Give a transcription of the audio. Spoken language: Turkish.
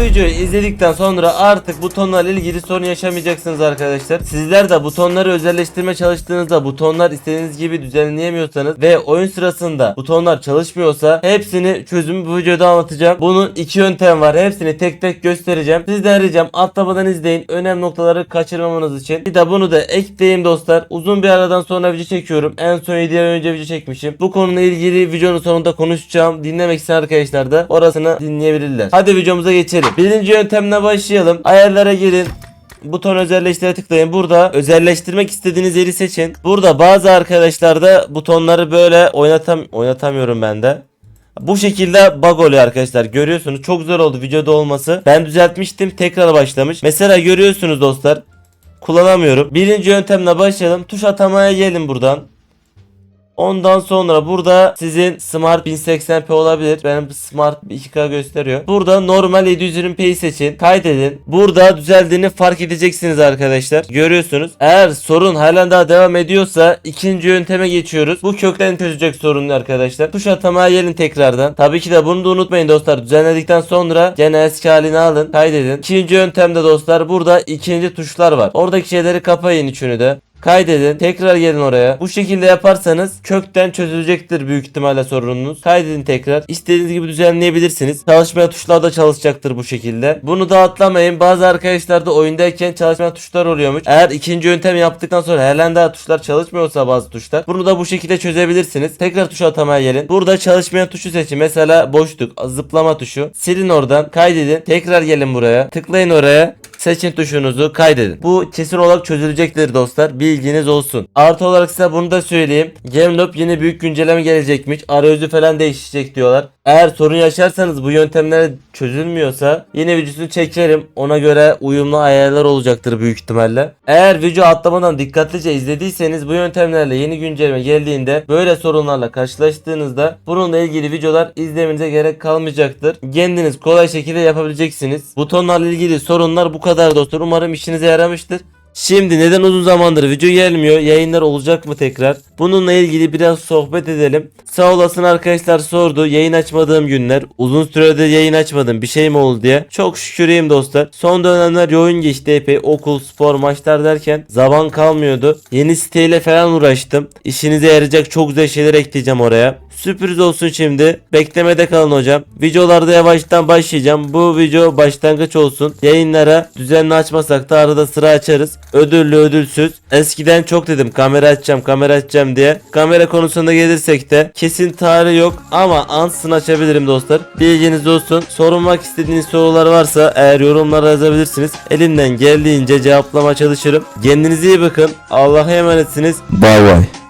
Videoyu izledikten sonra artık butonlarla ilgili sorun yaşamayacaksınız arkadaşlar. Sizler de butonları özelleştirme çalıştığınızda butonlar istediğiniz gibi düzenleyemiyorsanız ve oyun sırasında butonlar çalışmıyorsa hepsini çözümü bu videoda anlatacağım. Bunun iki yöntem var. Hepsini tek tek göstereceğim. Sizden ricam atlamadan izleyin. Önemli noktaları kaçırmamanız için. Bir de bunu da ekleyeyim dostlar. Uzun bir aradan sonra video çekiyorum. En son 7 ay önce video çekmişim. Bu konuyla ilgili videonun sonunda konuşacağım. Dinlemek isteyen arkadaşlar da orasını dinleyebilirler. Hadi videomuza geçelim. Birinci yöntemle başlayalım. Ayarlara girin. Buton özelleştire tıklayın. Burada özelleştirmek istediğiniz yeri seçin. Burada bazı arkadaşlarda butonları böyle oynatam oynatamıyorum ben de. Bu şekilde bug oluyor arkadaşlar. Görüyorsunuz çok zor oldu videoda olması. Ben düzeltmiştim tekrar başlamış. Mesela görüyorsunuz dostlar. Kullanamıyorum. Birinci yöntemle başlayalım. Tuş atamaya gelin buradan. Ondan sonra burada sizin Smart 1080p olabilir. Benim Smart 2K gösteriyor. Burada normal 720p'yi seçin. Kaydedin. Burada düzeldiğini fark edeceksiniz arkadaşlar. Görüyorsunuz. Eğer sorun halen daha devam ediyorsa ikinci yönteme geçiyoruz. Bu kökten çözecek sorunu arkadaşlar. Tuş atamaya gelin tekrardan. Tabii ki de bunu da unutmayın dostlar. Düzenledikten sonra gene eski halini alın. Kaydedin. İkinci yöntemde dostlar burada ikinci tuşlar var. Oradaki şeyleri kapayın üçünü de. Kaydedin. Tekrar gelin oraya. Bu şekilde yaparsanız kökten çözülecektir büyük ihtimalle sorununuz. Kaydedin tekrar. İstediğiniz gibi düzenleyebilirsiniz. Çalışmayan tuşlar da çalışacaktır bu şekilde. Bunu da atlamayın. Bazı arkadaşlarda oyundayken çalışmayan tuşlar oluyormuş. Eğer ikinci yöntem yaptıktan sonra halen daha tuşlar çalışmıyorsa bazı tuşlar. Bunu da bu şekilde çözebilirsiniz. Tekrar tuşa atamaya gelin. Burada çalışmayan tuşu seçin. Mesela boşluk, zıplama tuşu. Silin oradan. Kaydedin. Tekrar gelin buraya. Tıklayın oraya. Seçin tuşunuzu kaydedin. Bu kesin olarak çözülecektir dostlar. Bilginiz olsun. Artı olarak size bunu da söyleyeyim. GameLoop yeni büyük güncelleme gelecekmiş. Arayüzü falan değişecek diyorlar. Eğer sorun yaşarsanız bu yöntemler çözülmüyorsa yine videosunu çekerim. Ona göre uyumlu ayarlar olacaktır büyük ihtimalle. Eğer video atlamadan dikkatlice izlediyseniz bu yöntemlerle yeni güncelleme geldiğinde böyle sorunlarla karşılaştığınızda bununla ilgili videolar izlemenize gerek kalmayacaktır. Kendiniz kolay şekilde yapabileceksiniz. Butonlarla ilgili sorunlar bu kadar dostlar. Umarım işinize yaramıştır. Şimdi neden uzun zamandır video gelmiyor? Yayınlar olacak mı tekrar? Bununla ilgili biraz sohbet edelim. Sağ olasın arkadaşlar sordu. Yayın açmadığım günler. Uzun süredir yayın açmadım. Bir şey mi oldu diye. Çok şükür iyiyim dostlar. Son dönemler yoğun geçti epey. Okul, spor, maçlar derken zaman kalmıyordu. Yeni siteyle falan uğraştım. İşinize yarayacak çok güzel şeyler ekleyeceğim oraya. Sürpriz olsun şimdi. Beklemede kalın hocam. Videolarda yavaştan başlayacağım. Bu video başlangıç olsun. Yayınlara düzenli açmasak da arada sıra açarız. Ödüllü ödülsüz. Eskiden çok dedim kamera açacağım kamera açacağım diye. Kamera konusunda gelirsek de kesin tarihi yok ama ansızın açabilirim dostlar. Bilginiz olsun. Sorulmak istediğiniz sorular varsa eğer yorumlara yazabilirsiniz. Elimden geldiğince cevaplama çalışırım. Kendinize iyi bakın. Allah'a emanetsiniz. Bay bay.